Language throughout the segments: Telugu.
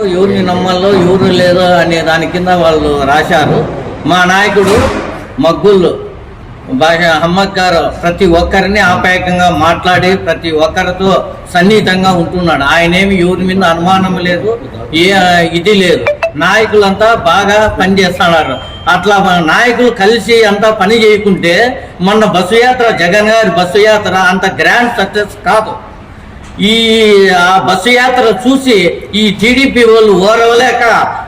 ఎవరిని నమ్మాలో ఎవరు లేదో అనే దాని కింద వాళ్ళు రాశారు. మా నాయకుడు మగ్గుళ్ళు భాష అహ్మద్ ప్రతి ఒక్కరిని ఆప్యాయకంగా మాట్లాడి ప్రతి ఒక్కరితో సన్నిహితంగా ఉంటున్నాడు. ఆయనేమి ఎవరి మీద అనుమానం లేదు ఏ ఇది లేదు. నాయకులంతా బాగా పనిచేస్తున్నారు అట్లా నాయకులు కలిసి అంతా పని చేయకుంటే మొన్న బస్సు యాత్ర జగన్ గారి బస్సు యాత్ర అంత గ్రాండ్ సక్సెస్ కాదు. ఈ ఆ బస్సు యాత్ర చూసి ఈ టీడీపీ వాళ్ళు ఓరవలేక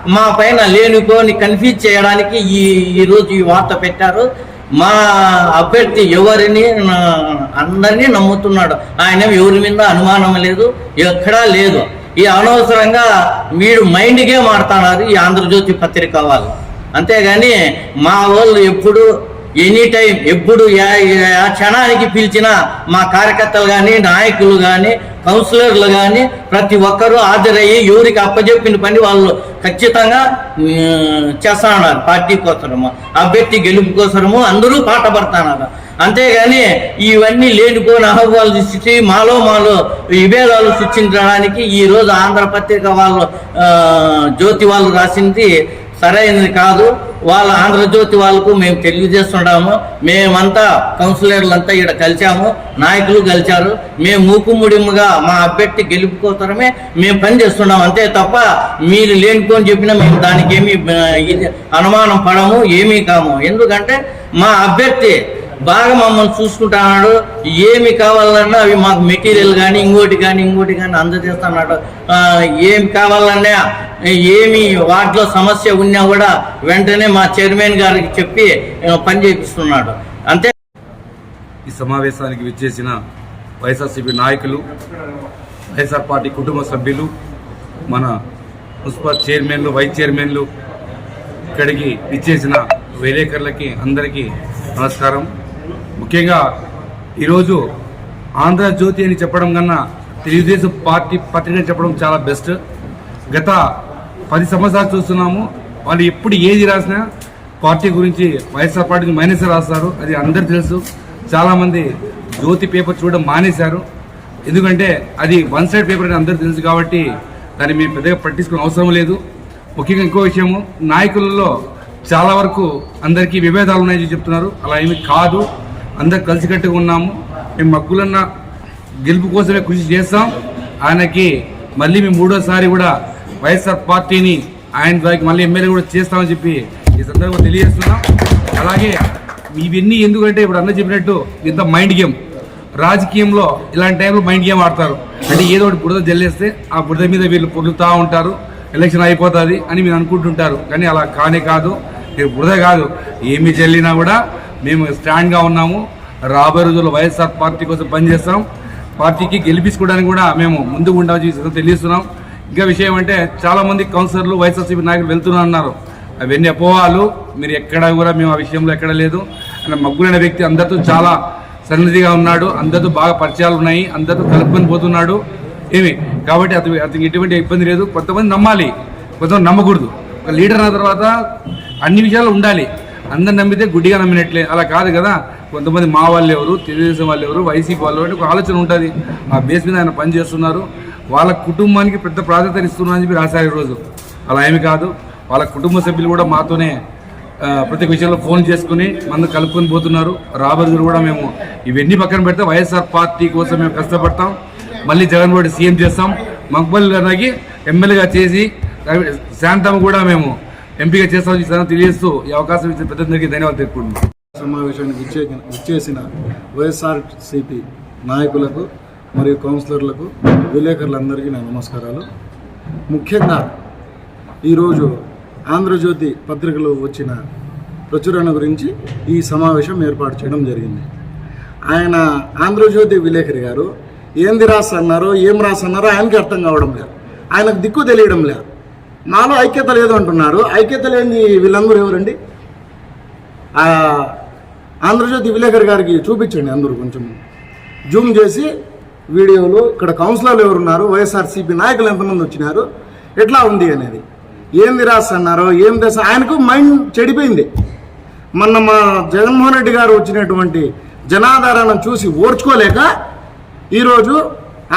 మా పైన లేనుకోని కన్ఫ్యూజ్ చేయడానికి ఈ ఈరోజు ఈ వార్త పెట్టారు. మా అభ్యర్థి ఎవరిని అందరినీ నమ్ముతున్నాడు. ఆయన ఎవరి మీద అనుమానం లేదు ఎక్కడా లేదు. ఈ అనవసరంగా వీడు మైండ్ గేమ్ ఆడుతున్నారు ఈ ఆంధ్రజ్యోతి పత్రిక వాళ్ళు. అంతేగాని మా వాళ్ళు ఎప్పుడు ఎనీ టైం ఎప్పుడు క్షణానికి పిలిచిన మా కార్యకర్తలు కానీ నాయకులు కానీ కౌన్సిలర్లు కానీ ప్రతి ఒక్కరూ హాజరయ్యి ఎవరికి అప్పజెప్పిన పని వాళ్ళు ఖచ్చితంగా ఉమ్, పార్టీ కోసము అభ్యర్థి గెలుపు కోసము అందరూ పాట పడుతున్నారు అంతేగాని ఇవన్నీ లేనిపోని అహవాలు సృష్టించి మాలో మాలో విభేదాలు సృష్టించడానికి ఈ రోజు ఆంధ్రపత్రిక వాళ్ళు జ్యోతి వాళ్ళు రాసింది సరైనది కాదు. వాళ్ళ ఆంధ్రజ్యోతి వాళ్ళకు మేము తెలియజేస్తున్నాము. మేమంతా కౌన్సిలర్లంతా ఇక్కడ కలిసాము నాయకులు కలిశారు. మేము మూకుముడిముగా మా అభ్యర్థి గెలుపు కోసమే మేము పని చేస్తున్నాం. అంతే తప్ప మీరు లేనిపోని చెప్పినా మేము దానికి ఏమీ ఇది అనుమానం పడము ఏమీ కాము. ఎందుకంటే మా అభ్యర్థి బాగా మమ్మల్ని చూసుకుంటున్నాడు ఏమి కావాలన్నా అవి మాకు మెటీరియల్ కానీ ఇంకోటి కానీ ఇంకోటి కానీ అందజేస్తున్నాడు ఏమి కావాలన్నా ఏమి వాటిలో సమస్య ఉన్నా కూడా వెంటనే మా చైర్మన్ గారికి చెప్పి పని చేపిస్తున్నాడు. అంతే. ఈ సమావేశానికి విచ్చేసిన వైఎస్ఆర్సీపీ నాయకులు వైఎస్ఆర్ పార్టీ కుటుంబ సభ్యులు మన మున్సిపల్ చైర్మన్లు వైస్ చైర్మన్లు ఇక్కడికి విచ్చేసిన విలేకరులకి అందరికీ నమస్కారం. ముఖ్యంగా ఈరోజు ఆంధ్రజ్యోతి అని చెప్పడం కన్నా తెలుగుదేశం పార్టీ పత్రిక అని చెప్పడం చాలా బెస్ట్. గత పది సంవత్సరాలు చూస్తున్నాము. వాళ్ళు ఎప్పుడు ఏది రాసినా పార్టీ గురించి వైఎస్ఆర్ పార్టీకి మైనస్ రాస్తారు. అది అందరు తెలుసు. చాలామంది జ్యోతి పేపర్ చూడడం మానేశారు. ఎందుకంటే అది వన్ సైడ్ పేపర్ అని అందరూ తెలుసు కాబట్టి దాన్ని మేము పెద్దగా పట్టించుకునే అవసరం లేదు. ముఖ్యంగా ఇంకో విషయము నాయకులలో చాలా వరకు అందరికీ విభేదాలు ఉన్నాయని చెప్తున్నారు. అలా ఏమి కాదు. అందరు కలిసికట్టుగా ఉన్నాము. మేము మగ్గులన్న గెలుపు కోసమే కృషి చేస్తాం. ఆయనకి మళ్ళీ మేము మూడోసారి కూడా వైఎస్ఆర్ పార్టీని ఆయన దానికి మళ్ళీ ఎమ్మెల్యే కూడా చేస్తామని చెప్పి ఈ సందర్భంగా తెలియజేస్తున్నాం. అలాగే ఇవన్నీ ఎందుకంటే ఇప్పుడు అన్న చెప్పినట్టు ఇంత మైండ్ గేమ్. రాజకీయంలో ఇలాంటి టైంలో మైండ్ గేమ్ ఆడతారు. అంటే ఏదో ఒకటి బురద జల్లేస్తే ఆ బురద మీద వీళ్ళు పొర్లుతూ ఉంటారు. ఎలక్షన్ అయిపోతుంది అని మీరు అనుకుంటుంటారు. కానీ అలా కానే కాదు. మీరు బురద కాదు. ఏమి చెల్లినా కూడా మేము స్టాండ్గా ఉన్నాము. రాబోయే రోజుల్లో వైఎస్ఆర్ పార్టీ కోసం పనిచేస్తాం పార్టీకి గెలిపించుకోవడానికి కూడా మేము ముందుకు ఉండాలని చెప్పి తెలియస్తున్నాం ఇంకా విషయం అంటే చాలామంది కౌన్సిలర్లు వైఎస్ఆర్సీపీ నాయకులు వెళ్తున్నారు అన్నారు అవన్నీ అపోవాలు మీరు ఎక్కడ కూడా మేము ఆ విషయంలో ఎక్కడ లేదు. ఆయన మగ్గులైన వ్యక్తి అందరితో చాలా సన్నిధిగా ఉన్నాడు. అందరితో బాగా పరిచయాలు ఉన్నాయి. అందరితో కలుపుకొని పోతున్నాడు. ఏమి? కాబట్టి అతను అతనికి ఎటువంటి ఇబ్బంది లేదు. కొంతమంది నమ్మాలి. కొంతమంది నమ్మకూడదు. ఒక లీడర్ అయిన తర్వాత అన్ని విషయాలు ఉండాలి. అందరు నమ్మితే గుడ్డిగా నమ్మినట్లే. అలా కాదు కదా. కొంతమంది మా వాళ్ళు ఎవరు తెలుగుదేశం వాళ్ళు ఎవరు వైసీపీ వాళ్ళు ఎవరు ఒక ఆలోచన ఉంటుంది. ఆ బేస్ మీద ఆయన పని చేస్తున్నారు. వాళ్ళ కుటుంబానికి పెద్ద ప్రాధాన్యత ఇస్తున్నారు అని చెప్పి రాశారు ఈరోజు. అలా ఏమి కాదు. వాళ్ళ కుటుంబ సభ్యులు కూడా మాతోనే ప్రతి విషయంలో ఫోన్ చేసుకుని మందు కలుపుకొని పోతున్నారు. రాబోయే కూడా మేము ఇవన్నీ పక్కన పెడితే వైఎస్ఆర్ పార్టీ కోసం మేము కష్టపడతాం. మళ్ళీ జగన్ రెడ్డి సీఎం చేస్తాం. మక్బల్ గారికి ఎమ్మెల్యేగా చేసి శాంతమ్మ కూడా మేము ఎంపీగా చేస్తామని ఈ తెలియజేస్తూ ఈ అవకాశం ఇచ్చిన పెద్దలందరికీ ధన్యవాదాలు తెలుపుకుంటున్నాం సమావేశానికి విచ్చే విచ్చేసిన వైఎస్ఆర్సిపి నాయకులకు మరియు కౌన్సిలర్లకు విలేకరులందరికీ నా నమస్కారాలు. ముఖ్యంగా ఈరోజు ఆంధ్రజ్యోతి పత్రికలో వచ్చిన ప్రచురణ గురించి ఈ సమావేశం ఏర్పాటు చేయడం జరిగింది. ఆయన ఆంధ్రజ్యోతి విలేకరి గారు ఏంది రాసన్నారో ఏం రాసన్నారో ఆయనకి అర్థం కావడం లేదు. ఆయనకు దిక్కు తెలియడం లేదు. నాలో ఐక్యత లేదు అంటున్నారు. ఐక్యత లేని వీళ్ళందరూ ఎవరండి? ఆంధ్రజ్యోతి విలేకరి గారికి చూపించండి అందరూ కొంచెం. జూమ్ చేసి వీడియోలు ఇక్కడ కౌన్సిలర్లు ఎవరున్నారు? వైఎస్ఆర్సీపీ నాయకులు ఎంతమంది వచ్చినారు? ఎట్లా ఉంది అనేది. ఏంది రాస్తున్నారో ఏం దశ? ఆయనకు మైండ్ చెడిపోయింది. మొన్న మా జగన్మోహన్ రెడ్డి గారు వచ్చినటువంటి జనాధారణను చూసి ఓర్చుకోలేక ఈరోజు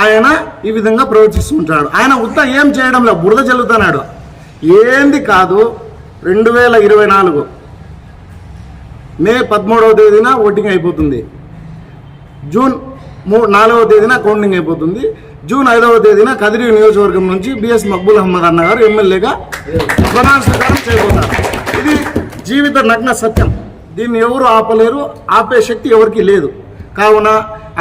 ఆయన ఈ విధంగా ప్రవర్తిస్తుంటాడు ఆయన ఉత్త ఏం చేయడం లేదు బురద చల్లుతున్నాడు. ఏంది కాదు? రెండు వేల ఇరవై నాలుగు. మే పదమూడవ తేదీన ఓటింగ్ అయిపోతుంది. జూన్ మూ నాలుగవ తేదీన కౌంటింగ్ అయిపోతుంది. జూన్ ఐదవ తేదీన కదిరి నియోజకవర్గం నుంచి బిఎస్ మక్బుల్ అహ్మద్ అన్న గారు ఎమ్మెల్యేగా ప్రమాణ స్వీకారం చేయబోతారు. ఇది జీవిత నగ్న సత్యం. దీన్ని ఎవరు ఆపలేరు? ఆపే శక్తి ఎవరికి లేదు. కావున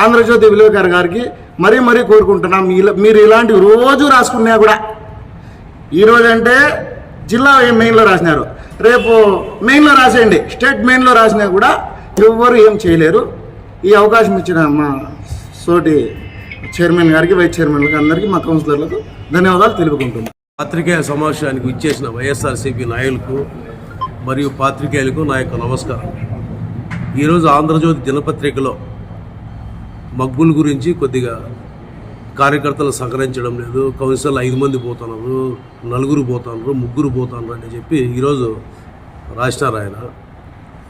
ఆంధ్రజ్యోతి విలేకర్ గారికి మరీ మరీ కోరుకుంటున్నాం. ఇలా- మీరు ఇలాంటివి రోజు రాసుకున్నా కూడా ఈరోజు అంటే జిల్లా మెయిన్లో రాసినారు. రేపు మెయిన్లో రాసేయండి. స్టేట్ మెయిన్లో రాసినా కూడా ఎవ్వరు ఏం చేయలేరు. ఈ అవకాశం ఇచ్చిన మా సోటి చైర్మన్ గారికి వైస్ చైర్మన్లకు అందరికీ మా కౌన్సిలర్లకు ధన్యవాదాలు తెలుపుకుంటున్నాను పాత్రికేయ సమావేశానికి ఇచ్చేసిన వైఎస్ఆర్సీపీ నాయకులకు మరియు పాత్రికేయులకు నా యొక్క నమస్కారం. ఈరోజు ఆంధ్రజ్యోతి దినపత్రికలో మగ్గుల గురించి కొద్దిగా కార్యకర్తలు సహకరించడం లేదు. కౌన్సిల్ ఐదు మంది పోతున్నారు. నలుగురు పోతున్నారు. ముగ్గురు పోతున్నారు అని చెప్పి ఈరోజు రాసినారు ఆయన.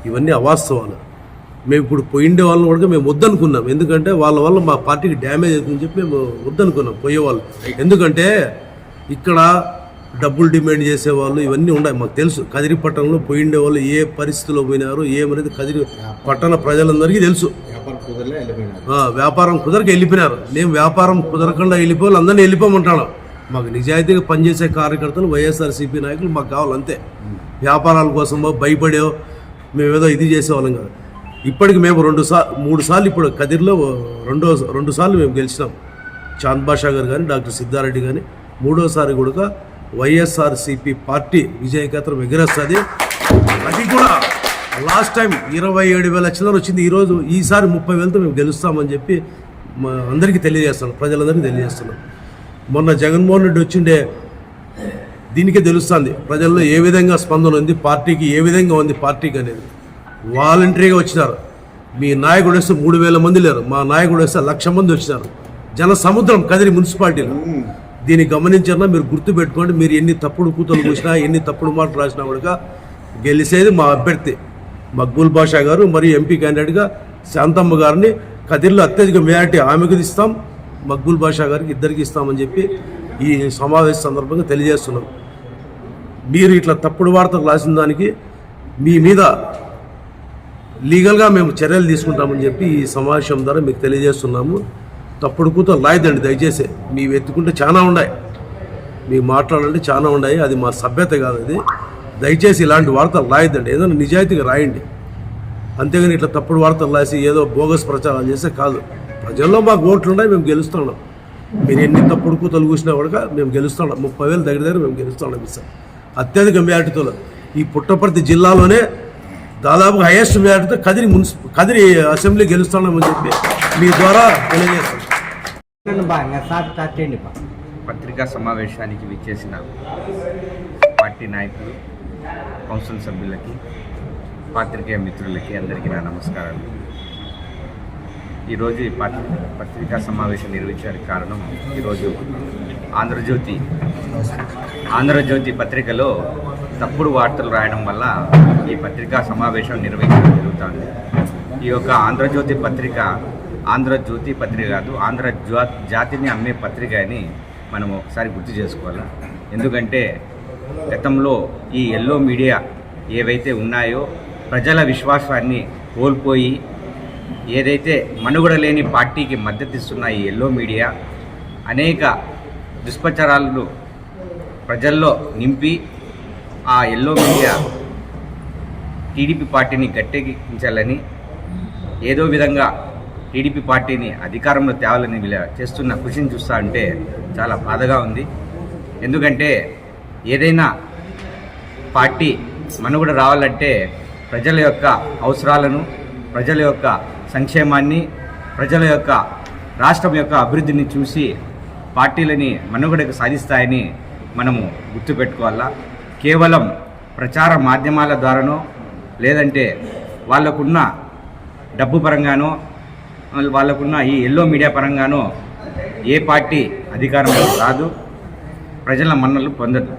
ఇవన్నీ అవాస్తవాలు. మేము ఇప్పుడు పోయిండే వాళ్ళని కూడా మేము వద్దనుకున్నాం. ఎందుకంటే వాళ్ళ వల్ల మా పార్టీకి డ్యామేజ్ అవుతుందని చెప్పి మేము వద్దనుకున్నాం పోయేవాళ్ళు. ఎందుకంటే ఇక్కడ డబ్బులు డిమాండ్ చేసేవాళ్ళు ఇవన్నీ ఉన్నాయి మాకు తెలుసు. కదిరి పట్టణంలో పోయిండే వాళ్ళు ఏ పరిస్థితిలో పోయినారు ఏమనేది కదిరి పట్టణ ప్రజలందరికీ తెలుసు. వ్యాపారం కుదరక వెళ్ళిపోయినారు. మేము వ్యాపారం కుదరకుండా వెళ్ళిపోవాలి అందరినీ వెళ్ళిపోమంటాను మాకు నిజాయితీగా పనిచేసే కార్యకర్తలు వైఎస్ఆర్సీపీ నాయకులు మాకు కావాలి అంతే. వ్యాపారాల కోసమో భయపడో మేము ఏదో ఇది చేసేవాళ్ళం కాదు. ఇప్పటికి మేము రెండు సార్లు మూడు సార్లు ఇప్పుడు కదిరిలో రెండో రెండు సార్లు మేము గెలిచినాం. చాంద్ బాషా గారు కానీ డాక్టర్ సిద్ధారెడ్డి కానీ మూడోసారి కూడా వైఎస్ఆర్సీపీ పార్టీ విజయకేతరం ఎగిరేస్తుంది. అది కూడా లాస్ట్ టైం ఇరవై ఏడు వేల చిల్లర వచ్చింది. ఈరోజు ఈసారి ముప్పై వేలతో మేము గెలుస్తామని చెప్పి మా అందరికీ తెలియజేస్తున్నాం. ప్రజలందరికీ తెలియజేస్తున్నాం. మొన్న జగన్మోహన్ రెడ్డి వచ్చిండే దీనికే తెలుస్తుంది. ప్రజల్లో ఏ విధంగా స్పందన ఉంది పార్టీకి ఏ విధంగా ఉంది పార్టీకి అనేది. వాలంటరీగా వచ్చినారు. మీ నాయకుడు వస్తే మూడు వేల మంది లేరు. మా నాయకుడు వస్తే లక్ష మంది వచ్చినారు. జన సముద్రం కదిరి మున్సిపాలిటీలో. దీన్ని గమనించారన్నా మీరు గుర్తు పెట్టుకోండి. మీరు ఎన్ని తప్పుడు కూతులు కూసినా ఎన్ని తప్పుడు మాటలు రాసినా కూడా గెలిచేది మా అభ్యర్థి. మక్బూల్ బాషా గారు మరియు ఎంపీ క్యాండిడేట్గా శాంతమ్మ గారిని కదిరిలో అత్యధిక మేయారిటీ ఆమెకు ఇస్తాం మక్బూల్ బాషా గారికి ఇద్దరికి ఇస్తామని చెప్పి ఈ సమావేశ సందర్భంగా తెలియజేస్తున్నాం. మీరు ఇట్లా తప్పుడు వార్తలు రాసిన దానికి మీ మీద లీగల్గా మేము చర్యలు తీసుకుంటామని చెప్పి ఈ సమావేశం ద్వారా మీకు తెలియజేస్తున్నాము. తప్పుడు కూతలు రాయదండి దయచేసి. మీ ఎత్తుకుంటే చాలా ఉన్నాయి. మీ మాట్లాడాలంటే చాలా ఉన్నాయి. అది మా సభ్యత కాదు అది. దయచేసి ఇలాంటి వార్తలు రాయద్దండి. ఏదైనా నిజాయితీగా రాయండి. అంతేగాని ఇట్లా తప్పుడు వార్తలు రాసి ఏదో బోగస్ ప్రచారం చేస్తే కాదు. ప్రజల్లో మాకు ఓట్లున్నాయి మేము గెలుస్తున్నాం. మీరు ఎన్ని తప్పుడు కూతలు కూసినా కూడా మేము గెలుస్తున్నాం. ముప్పై వేలు దగ్గర దగ్గర మేము గెలుస్తున్నాం సార్ అత్యధిక మేటితో ఈ పుట్టపర్తి జిల్లాలోనే దాదాపు హైయెస్ట్ మేటితో కదిరి మున్సిప కదిరి అసెంబ్లీ గెలుస్తున్నామని చెప్పి మీ ద్వారా తెలియజేస్తాం పత్రికా సమావేశానికి విచ్చేసిన పార్టీ నాయకులు కౌన్సిల్ సభ్యులకి పాత్రికేయ మిత్రులకి అందరికీ నా నమస్కారాలు. ఈరోజు ఈ పత్ పత్రికా సమావేశం నిర్వహించడానికి కారణం ఈరోజు ఆంధ్రజ్యోతి. ఆంధ్రజ్యోతి పత్రికలో తప్పుడు వార్తలు రాయడం వల్ల ఈ పత్రికా సమావేశం నిర్వహించడం జరుగుతుంది. ఈ యొక్క ఆంధ్రజ్యోతి పత్రిక ఆంధ్రజ్యోతి పత్రిక కాదు ఆంధ్ర జాతిని అమ్మే పత్రిక అని మనం ఒకసారి గుర్తు చేసుకోవాలి. ఎందుకంటే గతంలో ఈ ఎల్లో మీడియా ఏవైతే ఉన్నాయో ప్రజల విశ్వాసాన్ని కోల్పోయి ఏదైతే మనుగడ లేని పార్టీకి మద్దతిస్తున్న ఈ ఎల్లో మీడియా అనేక దుష్ప్రచారాలను ప్రజల్లో నింపి ఆ ఎల్లో మీడియా టీడీపీ పార్టీని గట్టెక్కించాలని ఏదో విధంగా టీడీపీ పార్టీని అధికారంలో తేవాలని చేస్తున్న కృషిని చూస్తా ఉంటే చాలా బాధగా ఉంది. ఎందుకంటే ఏదైనా పార్టీ మనుగడ రావాలంటే ప్రజల యొక్క అవసరాలను ప్రజల యొక్క సంక్షేమాన్ని ప్రజల యొక్క రాష్ట్రం యొక్క అభివృద్ధిని చూసి పార్టీలని మనుగడకు సాధిస్తాయని మనము గుర్తుపెట్టుకోవాలా? కేవలం ప్రచార మాధ్యమాల ద్వారానో లేదంటే వాళ్ళకున్న డబ్బు పరంగానో వాళ్ళకున్న ఈ ఎల్లో మీడియా పరంగానో ఏ పార్టీ అధికారంలో రాదు ప్రజల మన్నలు పొందదు.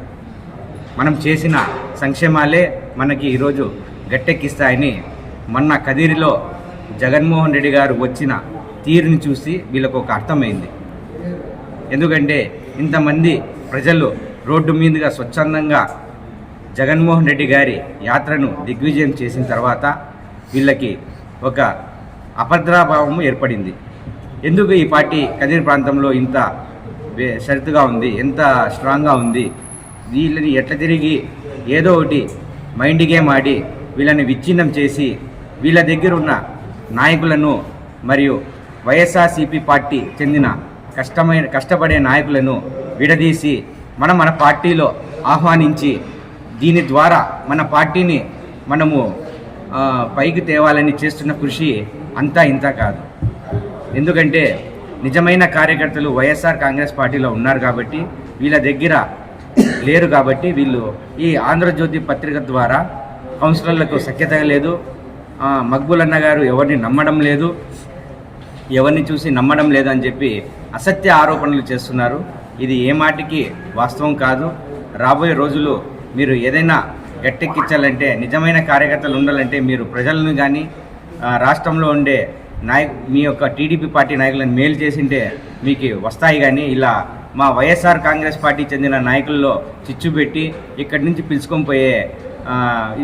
మనం చేసిన సంక్షేమాలే మనకి ఈరోజు గట్టెక్కిస్తాయని మొన్న కదిరిలో జగన్మోహన్ రెడ్డి గారు వచ్చిన తీరుని చూసి వీళ్ళకు ఒక అర్థమైంది. ఎందుకంటే ఇంతమంది ప్రజలు రోడ్డు మీదుగా స్వచ్ఛందంగా జగన్మోహన్ రెడ్డి గారి యాత్రను దిగ్విజయం చేసిన తర్వాత వీళ్ళకి ఒక అభద్రాభావము ఏర్పడింది. ఎందుకు ఈ పార్టీ కదిరి ప్రాంతంలో ఇంత వే- షరతుగా ఉంది ఎంత స్ట్రాంగ్గా ఉంది? వీళ్ళని ఎట్లా తిరిగి ఏదో ఒకటి మైండ్ గేమ్ ఆడి వీళ్ళని విచ్ఛిన్నం చేసి వీళ్ళ దగ్గర ఉన్న నాయకులను మరియు వైఎస్ఆర్సీపీ పార్టీ చెందిన కష్టమైన కష్టపడే నాయకులను విడదీసి మనం మన పార్టీలో ఆహ్వానించి దీని ద్వారా మన పార్టీని మనము పైకి తేవాలని చేస్తున్న కృషి అంతా ఇంత కాదు. ఎందుకంటే నిజమైన కార్యకర్తలు వైఎస్ఆర్ కాంగ్రెస్ పార్టీలో ఉన్నారు కాబట్టి వీళ్ళ దగ్గర లేరు కాబట్టి వీళ్ళు ఈ ఆంధ్రజ్యోతి పత్రిక ద్వారా కౌన్సిలర్లకు సఖ్యత లేదు. మక్బుల్ అన్న గారు ఎవరిని నమ్మడం లేదు. ఎవరిని చూసి నమ్మడం లేదని చెప్పి అసత్య ఆరోపణలు చేస్తున్నారు. ఇది ఏ మాటికి వాస్తవం కాదు. రాబోయే రోజులు మీరు ఏదైనా గట్టెక్కించాలంటే నిజమైన కార్యకర్తలు ఉండాలంటే మీరు ప్రజలను కానీ రాష్ట్రంలో ఉండే నాయక్ మీ యొక్క టీడీపీ పార్టీ నాయకులను మేలు చేసింటే మీకు వస్తాయి కానీ ఇలా మా వైఎస్ఆర్ కాంగ్రెస్ పార్టీ చెందిన నాయకుల్లో చిచ్చు పెట్టి ఇక్కడి నుంచి పిలుచుకొని పోయే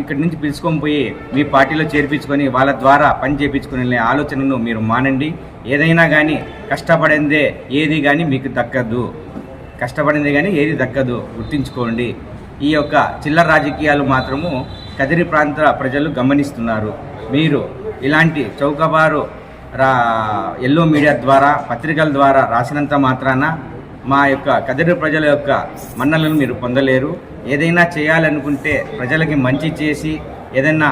ఇక్కడి నుంచి పిలుచుకొని పోయి మీ పార్టీలో చేర్పించుకొని వాళ్ళ ద్వారా పని చేయించుకునే ఆలోచనను మీరు మానండి. ఏదైనా కానీ కష్టపడిందే ఏది కానీ మీకు దక్కదు. కష్టపడింది కానీ ఏది దక్కదు గుర్తుంచుకోండి. ఈ యొక్క చిల్లర రాజకీయాలు మాత్రము కదిరి ప్రాంత ప్రజలు గమనిస్తున్నారు. మీరు ఇలాంటి చౌకబారు రా ఎల్లో మీడియా ద్వారా పత్రికల ద్వారా రాసినంత మాత్రాన మా యొక్క కదిరి ప్రజల యొక్క మన్నలను మీరు పొందలేరు. ఏదైనా చేయాలనుకుంటే ప్రజలకి మంచి చేసి ఏదైనా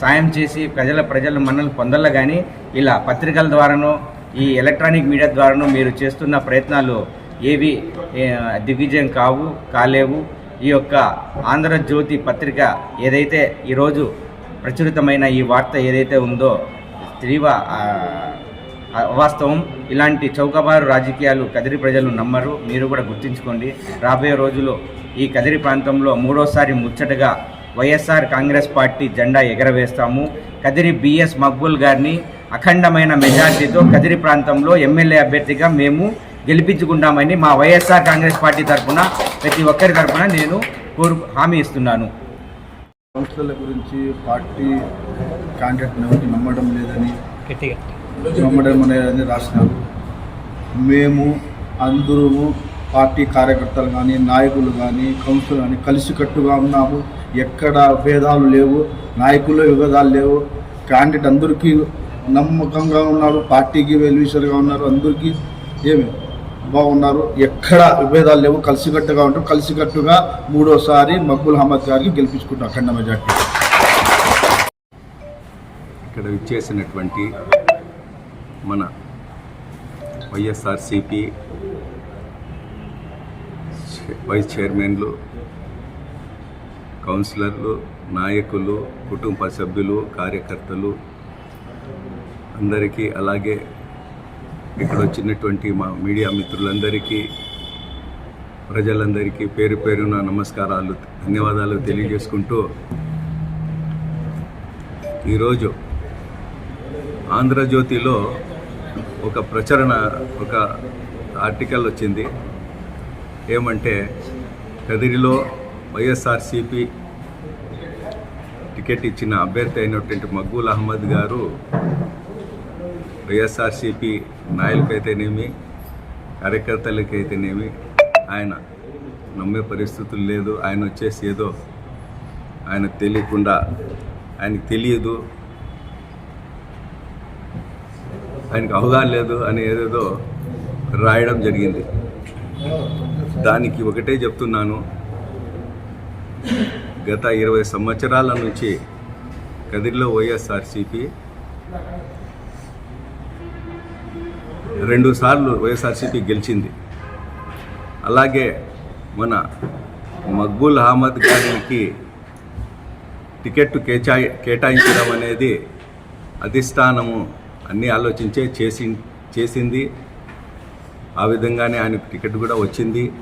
సాయం చేసి ప్రజల ప్రజల మన్నలు పొందల కానీ ఇలా పత్రికల ద్వారానో ఈ ఎలక్ట్రానిక్ మీడియా ద్వారానో మీరు చేస్తున్న ప్రయత్నాలు ఏవి దిగ్విజయం కావు కాలేవు. ఈ యొక్క ఆంధ్రజ్యోతి పత్రిక ఏదైతే ఈరోజు ప్రచురితమైన ఈ వార్త ఏదైతే ఉందో తీవ్ర అవాస్తవం. ఇలాంటి చౌకబారు రాజకీయాలు కదిరి ప్రజలు నమ్మరు. మీరు కూడా గుర్తుంచుకోండి. రాబోయే రోజుల్లో ఈ కదిరి ప్రాంతంలో మూడోసారి ముచ్చటగా వైఎస్ఆర్ కాంగ్రెస్ పార్టీ జెండా ఎగరవేస్తాము. కదిరి బిఎస్ మక్బుల్ గారిని అఖండమైన మెజార్టీతో కదిరి ప్రాంతంలో ఎమ్మెల్యే అభ్యర్థిగా మేము గెలిపించుకుంటామని మా వైఎస్ఆర్ కాంగ్రెస్ పార్టీ తరఫున ప్రతి ఒక్కరి తరఫున నేను కోరు హామీ ఇస్తున్నాను. సంస్థల గురించి పార్టీ కాంటాక్ట్ ఎవరికి నమ్మడం లేదని నమ్మడం అని రాసినారు. మేము అందరము పార్టీ కార్యకర్తలు కానీ నాయకులు కానీ కౌన్సిల్ కానీ కలిసికట్టుగా ఉన్నాము. ఎక్కడ భేదాలు లేవు నాయకుల్లో విభేదాలు లేవు. క్యాండిడేట్ అందరికీ నమ్మకంగా ఉన్నారు పార్టీకి వెల్విషర్గా ఉన్నారు అందరికీ ఏమి బాగున్నారు. ఎక్కడ విభేదాలు లేవు కలిసికట్టుగా ఉంటారు కలిసికట్టుగా మూడోసారి మక్బుల్ అహ్మద్ గారికి గెలిపించుకుంటాం అఖండ మెజార్టీ ఇక్కడ విచ్చేసినటువంటి మన వైఎస్ఆర్సిపి వైస్ చైర్మన్లు కౌన్సిలర్లు నాయకులు కుటుంబ సభ్యులు కార్యకర్తలు అందరికీ అలాగే ఇక్కడ వచ్చినటువంటి మా మీడియా మిత్రులందరికీ ప్రజలందరికీ పేరు పేరున నమస్కారాలు ధన్యవాదాలు తెలియజేసుకుంటూ ఈరోజు ఆంధ్రజ్యోతిలో ఒక ప్రచురణ ఒక ఆర్టికల్ వచ్చింది. ఏమంటే కదిరిలో వైఎస్ఆర్సిపి టికెట్ ఇచ్చిన అభ్యర్థి అయినటువంటి మక్బూల్ అహ్మద్ గారు వైఎస్ఆర్సిపి నాయకులకైతేనేమి కార్యకర్తలకైతేనేమి ఆయన నమ్మే పరిస్థితులు లేదు ఆయన వచ్చేసి ఏదో ఆయన తెలియకుండా ఆయనకు తెలియదు ఆయనకు అవగాహన లేదు అని ఏదేదో రాయడం జరిగింది. దానికి ఒకటే చెప్తున్నాను. గత ఇరవై సంవత్సరాల నుంచి కదిరిలో వైఎస్ఆర్సిపి రెండు సార్లు వైఎస్ఆర్సిపి గెలిచింది. అలాగే మన మక్బూల్ అహ్మద్ గారికి టికెట్ కేటాయించడం అనేది అధిష్టానము అన్నీ ఆలోచించే చేసి చేసింది. ఆ విధంగానే ఆయన టికెట్ కూడా వచ్చింది.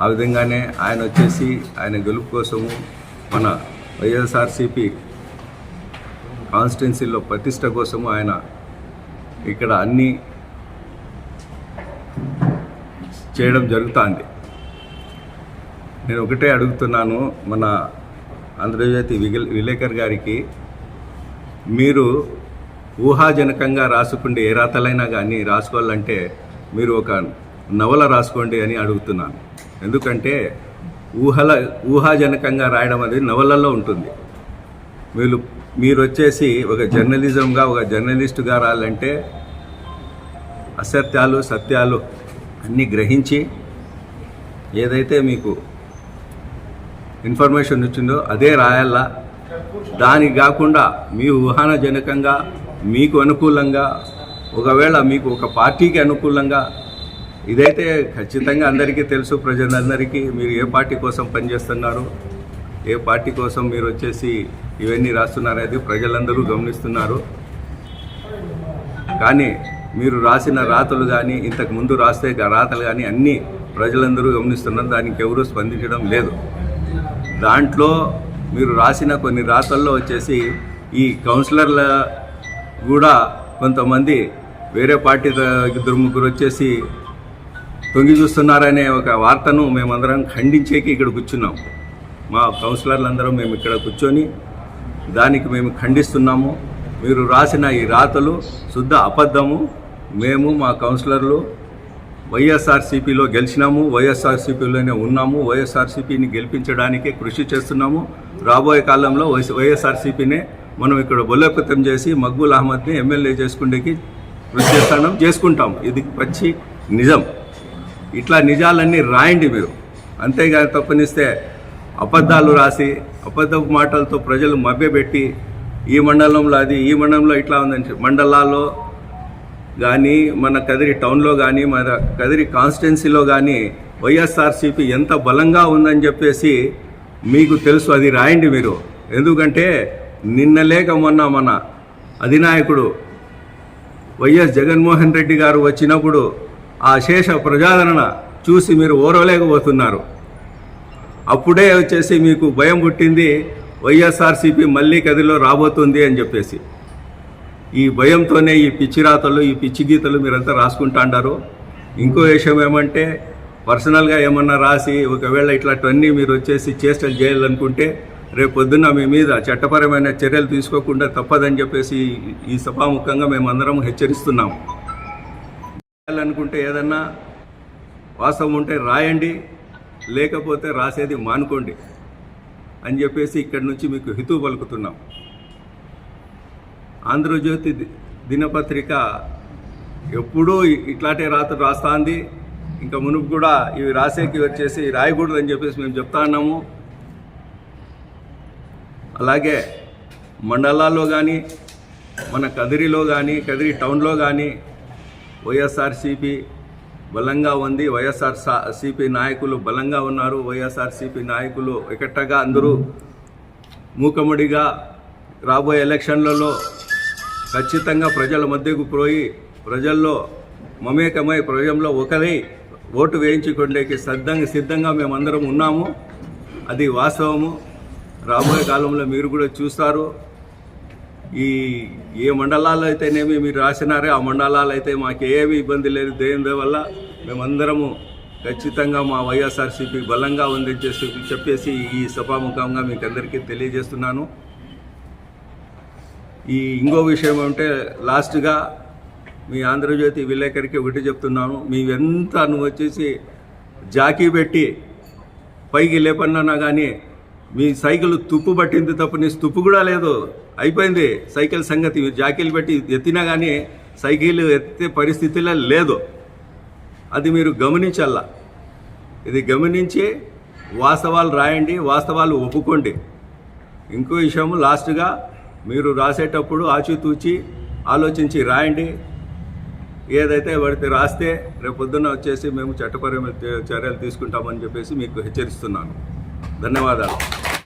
ఆ విధంగానే ఆయన వచ్చేసి ఆయన గెలుపు కోసము మన వైఎస్ఆర్సిపి కాన్స్టిట్యున్సీలో ప్రతిష్ట కోసము ఆయన ఇక్కడ అన్నీ చేయడం జరుగుతుంది. నేను ఒకటే అడుగుతున్నాను మన ఆంధ్రజ్యోతి విగిల్ విలేకర్ గారికి. మీరు ఊహాజనకంగా రాసుకుంటే ఏ రాతలైనా కానీ రాసుకోవాలంటే మీరు ఒక నవల రాసుకోండి అని అడుగుతున్నాను. ఎందుకంటే ఊహల ఊహాజనకంగా రాయడం అనేది నవలల్లో ఉంటుంది. మీరు మీరు వచ్చేసి ఒక జర్నలిజంగా ఒక జర్నలిస్టుగా రాయాలంటే అసత్యాలు సత్యాలు అన్నీ గ్రహించి ఏదైతే మీకు ఇన్ఫర్మేషన్ వచ్చిందో అదే రాయాలా? దానికి కాకుండా మీ ఊహానజనకంగా మీకు అనుకూలంగా ఒకవేళ మీకు ఒక పార్టీకి అనుకూలంగా ఇదైతే ఖచ్చితంగా అందరికీ తెలుసు ప్రజలందరికీ మీరు ఏ పార్టీ కోసం పనిచేస్తున్నారు ఏ పార్టీ కోసం మీరు వచ్చేసి ఇవన్నీ రాస్తున్నారు అనేది ప్రజలందరూ గమనిస్తున్నారు. కానీ మీరు రాసిన రాతలు కానీ ఇంతకు ముందు రాస్తే రాతలు కానీ అన్నీ ప్రజలందరూ గమనిస్తున్నారు దానికి ఎవరూ స్పందించడం లేదు. దాంట్లో మీరు రాసిన కొన్ని రాతల్లో వచ్చేసి ఈ కౌన్సిలర్ల కూడా కొంతమంది వేరే పార్టీ ఇద్దరు ముగ్గురు వచ్చేసి తొంగి చూస్తున్నారనే ఒక వార్తను మేమందరం ఖండించేకి ఇక్కడ కూర్చున్నాం. మా కౌన్సిలర్లందరూ మేము ఇక్కడ కూర్చొని దానికి మేము ఖండిస్తున్నాము. మీరు రాసిన ఈ రాతలు శుద్ధ అబద్ధము. మేము మా కౌన్సిలర్లు వైఎస్ఆర్సీపీలో గెలిచినాము వైఎస్ఆర్సీపీలోనే ఉన్నాము. వైఎస్ఆర్సీపీని గెలిపించడానికే కృషి చేస్తున్నాము. రాబోయే కాలంలో వైఎస్ వైఎస్ఆర్సీపీనే మనం ఇక్కడ బలోపేతం చేసి మక్బూల్ అహ్మద్ని ఎమ్మెల్యే చేసుకుండేకి కృషి చేస్తాం చేసుకుంటాం. ఇది పచ్చి నిజం. ఇట్లా నిజాలన్నీ రాయండి మీరు. అంతేగాని తప్పనిస్తే అబద్ధాలు రాసి అబద్ధపు మాటలతో ప్రజలు మభ్యపెట్టి ఈ మండలంలో అది ఈ మండలంలో ఇట్లా ఉందని మండలాల్లో కానీ మన కదిరి టౌన్లో కానీ మన కదిరి కాన్స్టిట్యున్సీలో కానీ వైఎస్ఆర్సీపీ ఎంత బలంగా ఉందని చెప్పేసి మీకు తెలుసు. అది రాయండి మీరు. ఎందుకంటే నిన్న లేక మొన్న మన అధినాయకుడు వైఎస్ జగన్మోహన్ రెడ్డి గారు వచ్చినప్పుడు ఆ శేష ప్రజాదరణ చూసి మీరు ఓరవలేకపోతున్నారు అప్పుడే వచ్చేసి మీకు భయం పుట్టింది వైఎస్ఆర్సీపీ మళ్ళీ గదిలో రాబోతుంది అని చెప్పేసి. ఈ భయంతోనే ఈ పిచ్చి రాతలు ఈ పిచ్చి గీతలు మీరంతా రాసుకుంటాండారు. ఇంకో విషయం ఏమంటే పర్సనల్గా ఏమన్నా రాసి ఒకవేళ ఇట్లాంటివన్నీ మీరు వచ్చేసి చేష్టలు చేయాలనుకుంటే రేపు పొద్దున్న మీ మీద చట్టపరమైన చర్యలు తీసుకోకుండా తప్పదని చెప్పేసి ఈ సభాముఖంగా మేమందరం హెచ్చరిస్తున్నాము చేయాలనుకుంటే ఏదన్నా వాస్తవం ఉంటే రాయండి లేకపోతే రాసేది మానుకోండి అని చెప్పేసి ఇక్కడి నుంచి మీకు హితువు పలుకుతున్నాం. ఆంధ్రజ్యోతి దినపత్రిక ఎప్పుడూ ఇట్లాంటి రాత రాస్తాంది. ఇంకా మునుపు కూడా ఇవి రాసేకి వచ్చేసి రాయకూడదు అని చెప్పేసి మేము చెప్తా ఉన్నాము. అలాగే మండలాల్లో కానీ మన కదిరిలో కానీ కదిరి టౌన్లో కానీ వైఎస్ఆర్సిపి బలంగా ఉంది. వైఎస్ఆర్ సిపి నాయకులు బలంగా ఉన్నారు. వైఎస్ఆర్సిపి నాయకులు ఇకట్టగా అందరూ మూకముడిగా రాబోయే ఎలక్షన్లలో ఖచ్చితంగా ప్రజల మధ్యకు పోయి ప్రజల్లో మమేకమై ప్రజల్లో ఒకరై ఓటు వేయించుకుండేకి సిద్ధంగా సిద్ధంగా మేమందరం ఉన్నాము. అది వాస్తవము. రాబోయే కాలంలో మీరు కూడా చూస్తారు. ఈ ఏ మండలాల్లో అయితేనేమి మీరు రాసినారే ఆ మండలాలు అయితే మాకు ఏమీ ఇబ్బంది లేదు. దేని వల్ల? మేమందరము ఖచ్చితంగా మా వైఎస్ఆర్సీపీ బలంగా ఉందని చేసి చెప్పేసి ఈ సభాముఖంగా మీకు అందరికీ తెలియజేస్తున్నాను. ఈ ఇంకో విషయం అంటే లాస్ట్గా మీ ఆంధ్రజ్యోతి విలేకరికి ఒకటి చెప్తున్నాను. మీవెంత నువ్వు వచ్చేసి జాకీ పెట్టి పైకి లేపన్నా కానీ మీ సైకిల్ తుప్పు పట్టింది తప్ప నీ తుప్పు కూడా లేదు. అయిపోయింది. సైకిల్ సంగతి. జాకీలు పెట్టి ఎత్తినా కానీ సైకిల్ ఎత్తే పరిస్థితిలో లేదు. అది మీరు గమనించాల ఇది గమనించి వాస్తవాలు రాయండి వాస్తవాలు ఒప్పుకోండి. ఇంకో విషయం లాస్ట్గా మీరు రాసేటప్పుడు ఆచితూచి ఆలోచించి రాయండి. ఏదైతే పడితే రాస్తే రేపు పొద్దున్న వచ్చేసి మేము చట్టపరమైన చర్యలు తీసుకుంటామని చెప్పేసి మీకు హెచ్చరిస్తున్నాను. ధన్యవాదాలు.